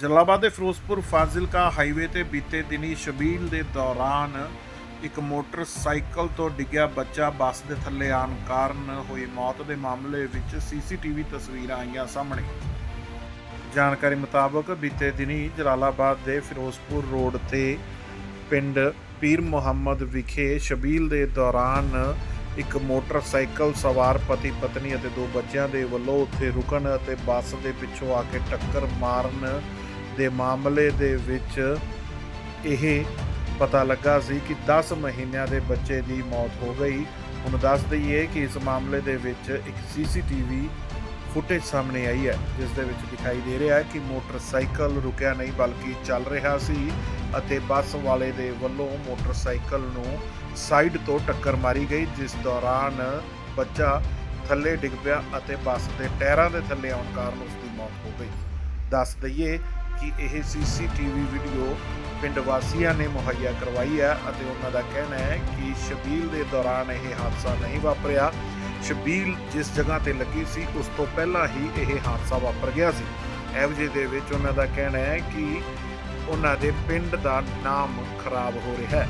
ਜਲਾਲਾਬਾਦ ਦੇ ਫਿਰੋਜ਼ਪੁਰ ਫਾਜ਼ਿਲਕਾ ਹਾਈਵੇ ਤੇ ਬੀਤੇ ਦਿਨੀ ਸ਼ਬੀਲ ਦੇ ਦੌਰਾਨ ਇੱਕ ਮੋਟਰਸਾਈਕਲ ਤੋਂ ਡਿੱਗਿਆ ਬੱਚਾ ਬੱਸ ਦੇ ਥੱਲੇ ਆਉਣ ਕਾਰਨ ਹੋਈ ਮੌਤ ਦੇ ਮਾਮਲੇ ਵਿੱਚ ਸੀਸੀਟੀਵੀ ਤਸਵੀਰਾਂ ਆਈਆਂ ਸਾਹਮਣੇ। ਜਾਣਕਾਰੀ ਮੁਤਾਬਕ ਬੀਤੇ ਦਿਨੀ ਜਲਾਲਾਬਾਦ ਦੇ ਫਿਰੋਜ਼ਪੁਰ ਰੋਡ ਤੇ ਪਿੰਡ ਪੀਰ ਮੁਹੰਮਦ ਵਿਖੇ ਸ਼ਬੀਲ ਦੇ ਦੌਰਾਨ ਇੱਕ ਮੋਟਰਸਾਈਕਲ ਸਵਾਰ ਪਤੀ, ਪਤਨੀ ਅਤੇ ਦੋ ਬੱਚਿਆਂ ਦੇ ਵੱਲੋਂ ਉੱਥੇ ਰੁਕਣ ਅਤੇ ਬੱਸ ਦੇ ਪਿੱਛੋਂ ਆ ਕੇ ਟੱਕਰ ਮਾਰਨ ਦੇ ਮਾਮਲੇ ਦੇ ਵਿੱਚ ਇਹ ਪਤਾ ਲੱਗਾ ਸੀ ਕਿ 10 ਮਹੀਨਿਆਂ ਦੇ ਬੱਚੇ ਦੀ ਮੌਤ ਹੋ ਗਈ। ਹੁਣ ਦੱਸ ਦਈਏ ਕਿ ਇਸ ਮਾਮਲੇ ਦੇ ਵਿੱਚ ਇੱਕ ਸੀਸੀਟੀਵੀ ਫੁਟੇਜ ਸਾਹਮਣੇ ਆਈ ਹੈ, ਜਿਸ ਦੇ ਵਿੱਚ ਦਿਖਾਈ ਦੇ ਰਿਹਾ ਹੈ ਕਿ ਮੋਟਰਸਾਈਕਲ ਰੁਕਿਆ ਨਹੀਂ, ਬਲਕਿ ਚੱਲ ਰਿਹਾ ਸੀ ਅਤੇ ਬੱਸ ਵਾਲੇ ਦੇ ਵੱਲੋਂ ਮੋਟਰਸਾਈਕਲ ਨੂੰ ਸਾਈਡ ਤੋਂ ਟੱਕਰ ਮਾਰੀ ਗਈ, ਜਿਸ ਦੌਰਾਨ ਬੱਚਾ ਥੱਲੇ ਡਿੱਗ ਪਿਆ ਅਤੇ ਬੱਸ ਦੇ ਟਾਇਰਾਂ ਦੇ ਥੱਲੇ ਆਉਣ ਕਾਰਨ ਉਸ ਦੀ ਮੌਤ ਹੋ ਗਈ। ਦੱਸ ਦਈਏ ਕਿ ਇਹ ਸੀਸੀਟੀਵੀ ਵੀਡੀਓ ਪਿੰਡ ਵਾਸੀਆਂ ਨੇ ਮੁਹੱਈਆ ਕਰਵਾਈ ਹੈ ਅਤੇ ਉਹਨਾਂ ਦਾ ਕਹਿਣਾ ਹੈ ਕਿ ਸ਼ਬੀਲ ਦੇ ਦੌਰਾਨ ਇਹ ਹਾਦਸਾ ਨਹੀਂ ਵਾਪਰਿਆ। ਸ਼ਬੀਲ ਜਿਸ ਜਗ੍ਹਾ ਤੇ ਲੱਗੀ ਸੀ, ਉਸ ਤੋਂ ਪਹਿਲਾਂ ਹੀ ਇਹ ਹਾਦਸਾ ਵਾਪਰ ਗਿਆ ਸੀ। ਐਵਜੇ ਦੇ ਵਿੱਚ ਉਹਨਾਂ ਦਾ ਕਹਿਣਾ ਹੈ ਕਿ ਉਹਨਾਂ ਦੇ ਪਿੰਡ ਦਾ ਨਾਮ ਖਰਾਬ ਹੋ ਰਿਹਾ ਹੈ।